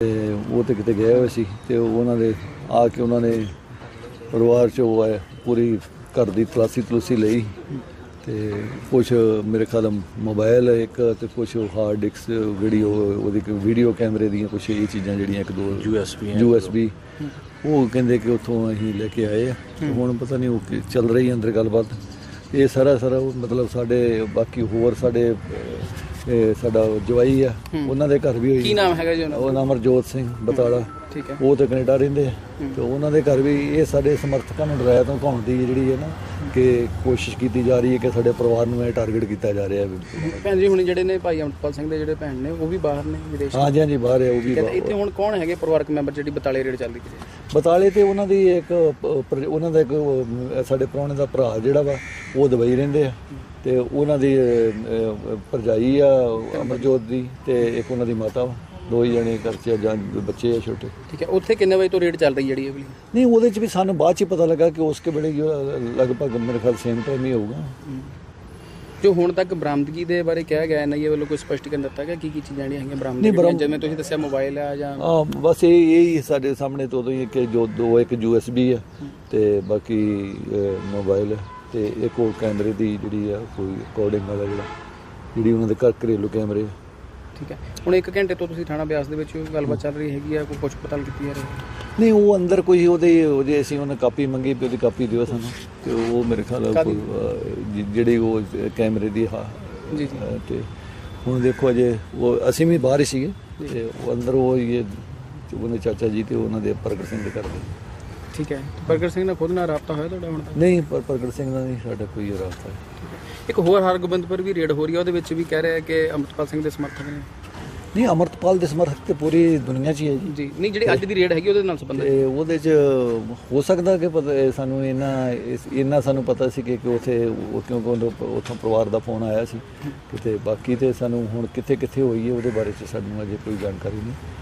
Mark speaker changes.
Speaker 1: ਤੇ ਉਹ ਤੇ ਕਿਤੇ ਗਏ ਹੋਏ ਸੀ ਤੇ ਉਹਨਾਂ ਦੇ ਆ ਕੇ ਉਹਨਾਂ ਨੇ ਪਰਿਵਾਰ ਚ ਉਹ ਹੈ ਪੂਰੀ ਘਰ ਦੀ ਤਲਾਸੀ ਤਲੂਸੀ ਲਈ ਤੇ ਕੁਝ ਮੇਰੇ ਖਿਆਲ ਮੋਬਾਈਲ ਇੱਕ ਤੇ ਕੁਝ ਹਾਰਡ ਡਿਸਕ ਵੀਡੀਓ ਉਹਦੀ ਵੀਡੀਓ ਕੈਮਰੇ ਦੀਆਂ ਕੁਝ ਇਹ ਚੀਜ਼ਾਂ ਜਿਹੜੀਆਂ ਇੱਕ ਦੋ
Speaker 2: ਹੈ।
Speaker 1: USB ਉਹ ਕਹਿੰਦੇ ਕਿ ਉੱਥੋਂ ਅਸੀਂ ਲੈ ਕੇ ਆਏ ਹੁਣ ਪਤਾ ਨਹੀਂ ਉਹ ਕੀ ਚੱਲ ਰਹੀ ਅੰਦਰ ਗੱਲਬਾਤ ਇਹ ਸਾਰਾ ਸਾਰਾ ਉਹ ਮਤਲਬ ਸਾਡੇ ਬਾਕੀ ਹੋਰ ਸਾਡੇ ਇਹ ਸਾਡਾ ਜਵਾਈ ਆ ਉਹਨਾਂ ਦੇ ਘਰ ਵੀ ਹੋਈ
Speaker 3: ਕੀ ਨਾਮ ਹੈਗਾ ਜੀ ਉਹਨਾਂ
Speaker 1: ਉਹ ਨਾਮ ਹਰਜੋਤ ਸਿੰਘ ਬਤਾਲਾ।
Speaker 3: ਠੀਕ ਹੈ।
Speaker 1: ਉਹ ਤੇ ਕੈਨੇਡਾ ਰਹਿੰਦੇ ਆ। ਤੇ ਉਹਨਾਂ ਦੇ ਘਰ ਵੀ ਇਹ ਸਾਡੇ ਸਮਰਥਕਾਂ ਨੂੰ ਡਰਾਇਆ ਤੋਂ ਘਾਉਣ ਦੀ ਜਿਹੜੀ ਹੈ ਨਾ ਕਿ ਕੋਸ਼ਿਸ਼ ਕੀਤੀ ਜਾ ਰਹੀ ਹੈ ਕਿ ਸਾਡੇ ਪਰਿਵਾਰ ਨੂੰ ਇਹ ਟਾਰਗੇਟ ਕੀਤਾ ਜਾ ਰਿਹਾ ਹੈ
Speaker 3: ਭੈਣ ਜੀ ਹੁਣ ਜਿਹੜੇ ਨੇ ਭਾਈ ਅਮਰਪਾਲ ਸਿੰਘ ਦੇ ਜਿਹੜੇ ਭੈਣ ਨੇ ਉਹ ਵੀ ਬਾਹਰ ਨੇ ਵਿਦੇਸ਼
Speaker 1: ਹਾਂਜੀ ਹਾਂਜੀ ਬਾਹਰ ਹੈ ਉਹ ਵੀ
Speaker 3: ਇੱਥੇ ਹੁਣ ਕੌਣ ਹੈਗੇ ਪਰਿਵਾਰਕ ਮੈਂਬਰ ਜਿਹੜੀ ਬਤਾਲੇ ਰੇਡ ਚੱਲਦੀ ਪਈ
Speaker 1: ਬਤਾਲੇ ਤੇ ਉਹਨਾਂ ਦੀ ਇੱਕ ਉਹਨਾਂ ਦਾ ਇੱਕ ਸਾਡੇ ਪ੍ਰਾਹੁਣੇ ਦਾ ਭਰਾ ਜਿਹੜਾ ਵਾ ਉਹ ਦੁਬਈ ਰਹਿੰਦੇ ਆ। ਤੇ ਉਹਨਾਂ ਦੀ ਭਰਜਾਈ ਆ ਅਮਰਜੋਤ ਦੀ ਤੇ ਇੱਕ ਉਹਨਾਂ ਦੀ ਮਾਤਾ ਵਾ। ਦੋ ਹੀ ਜਣੇ ਕਰਚੇ ਜਾਂ ਬੱਚੇ ਆ ਛੋਟੇ।
Speaker 3: ਠੀਕ ਹੈ ਉੱਥੇ ਕਿੰਨੇ ਵਜੇ ਤੋਂ ਰੇਡ ਚੱਲ ਰਹੀ ਜਿਹੜੀ ਇਹ ਵਾਲੀ?
Speaker 1: ਨਹੀਂ ਉਹਦੇ ਚ ਵੀ ਸਾਨੂੰ ਬਾਅਦ ਚ ਹੀ ਪਤਾ ਲੱਗਾ ਕਿ ਉਸ ਕੇ ਵੇਲੇ ਲਗਭਗ ਮੇਰੇ ਖਿਆਲ ਸੇਮ ਟਾਈਮ ਹੀ ਹੋਊਗਾ।
Speaker 3: ਜੋ ਹੁਣ ਤੱਕ ਬਰਾਮਦਗੀ ਦੇ ਬਾਰੇ ਕਿਹਾ ਗਿਆ ਐਨਆਈਏ ਵੱਲੋਂ ਕੋਈ ਸਪਸ਼ਟੀਕਰਨ ਦਿੱਤਾ ਗਿਆ ਕੀ ਕੀ ਚੀਜ਼ਾਂ ਜਿਹੜੀਆਂ ਹੈਗੀਆਂ ਬਰਾਮਦ
Speaker 1: ਨਹੀਂ,
Speaker 3: ਜਿਵੇਂ ਤੁਸੀਂ ਦੱਸਿਆ ਮੋਬਾਈਲ ਆ ਜਾਂ
Speaker 1: ਆ ਬਸ ਇਹ ਇਹ ਹੀ ਸਾਡੇ ਸਾਹਮਣੇ ਤੋਂ ਉਦੋਂ ਹੀ ਕਿ ਜੋ ਦੋ ਇੱਕ ਯੂਐਸਬੀ ਆ ਤੇ ਬਾਕੀ ਮੋਬਾਈਲ ਤੇ ਇੱਕ ਉਹ ਕੈਮਰੇ ਦੀ ਜਿਹੜੀ ਆ ਕੋਈ ਰਿਕਾਰਡਿੰਗ ਵਾਲਾ ਜਿਹੜਾ ਜਿਹੜੀ ਉਹਨਾਂ ਦੇ ਘਰ ਘਰੇਲੂ ਕੈਮਰੇ ਆ।
Speaker 3: ਠੀਕ ਹੈ। ਹੁਣ 1 ਘੰਟੇ ਤੋਂ ਤੁਸੀਂ ਥਾਣਾ ਬਿਆਸ ਦੇ ਵਿੱਚ ਗੱਲਬਾਤ ਚੱਲ ਰਹੀ ਹੈਗੀ ਆ ਕੋਈ ਪੁੱਛ ਪਤਾਲ ਕੀਤੀ ਜਾ ਰਹੀ ਹੈ?
Speaker 1: ਨਹੀਂ ਉਹ ਅੰਦਰ ਕੋਈ ਉਹਦੇ ਉਹਦੇ ਅਸੀਂ ਉਹਨੇ ਕਾਪੀ ਮੰਗੀ ਵੀ ਉਹਦੀ ਕਾਪੀ ਦਿਓ ਸਾਨੂੰ ਤੇ ਉਹ ਮੇਰੇ ਖਿਆਲ ਜਿਹੜੀ ਉਹ ਕੈਮਰੇ ਦੀ ਹਾਂ
Speaker 3: ਜੀ ਜੀ।
Speaker 1: ਤੇ ਹੁਣ ਦੇਖੋ ਅਜੇ ਉਹ ਅਸੀਂ ਵੀ ਬਾਹਰ ਹੀ ਸੀਗੇ ਤੇ ਉਹ ਅੰਦਰ ਉਹ ਇਹ ਉਹਨੇ ਚਾਚਾ ਜੀ ਤੇ ਉਹਨਾਂ ਦੇ ਪ੍ਰਗਟ ਸਿੰਘ ਦੇ ਕਰਦੇ
Speaker 3: ਠੀਕ ਹੈ। ਬਰਗਰ ਸਿੰਘ ਨਾਲ ਖੁਦ ਨਾਲ ਰਾਬਤਾ ਹੋਇਆ ਤੁਹਾਡਾ ਹੁਣ ਤੱਕ
Speaker 1: ਨਹੀਂ ਪਰ ਪ੍ਰਗਟ ਸਿੰਘ ਦਾ ਨਹੀਂ ਸਾਡਾ ਕੋਈ ਰਾਸਤਾ
Speaker 3: ਇੱਕ ਹੋਰ ਹਰਗੋਬਿੰਦ ਪਰ ਵੀ ਰੇਡ ਹੋ ਰਹੀ ਹੈ ਉਹਦੇ ਵਿੱਚ ਵੀ ਕਹਿ ਰਿਹਾ ਕਿ ਅਮਰਪਾਲ ਸਿੰਘ ਦੇ ਸਮਰਥਕ ਨੇ।
Speaker 1: ਨਹੀਂ ਅਮਰਤਪਾਲ ਦੇ ਸਮਰਥਕ ਤੇ ਪੂਰੀ ਦੁਨੀਆ 'ਚ ਹੀ ਹੈ ਜੀ।
Speaker 3: ਜੀ ਨਹੀਂ ਜਿਹੜੀ ਅੱਜ ਦੀ ਰੇਡ ਹੈਗੀ ਉਹਦੇ ਨਾਲ ਸੰਬੰਧਿਤ
Speaker 1: ਤੇ ਉਹਦੇ 'ਚ ਹੋ ਸਕਦਾ ਕਿ ਸਾਨੂੰ ਇਹਨਾਂ ਇੰਨਾ ਸਾਨੂੰ ਪਤਾ ਸੀ ਕਿ ਕਿ ਉਥੇ ਕਿਉਂਕਿ ਉੱਥੋਂ ਪਰਿਵਾਰ ਦਾ ਫੋਨ ਆਇਆ ਸੀ। ਕਿਤੇ ਬਾਕੀ ਤੇ ਸਾਨੂੰ ਹੁਣ ਕਿੱਥੇ ਕਿੱਥੇ ਹੋਈ ਹੈ ਉਹਦੇ ਬਾਰੇ 'ਚ ਸਾਨੂੰ ਅਜੇ ਕੋਈ ਜਾਣਕਾਰੀ ਨਹੀਂ।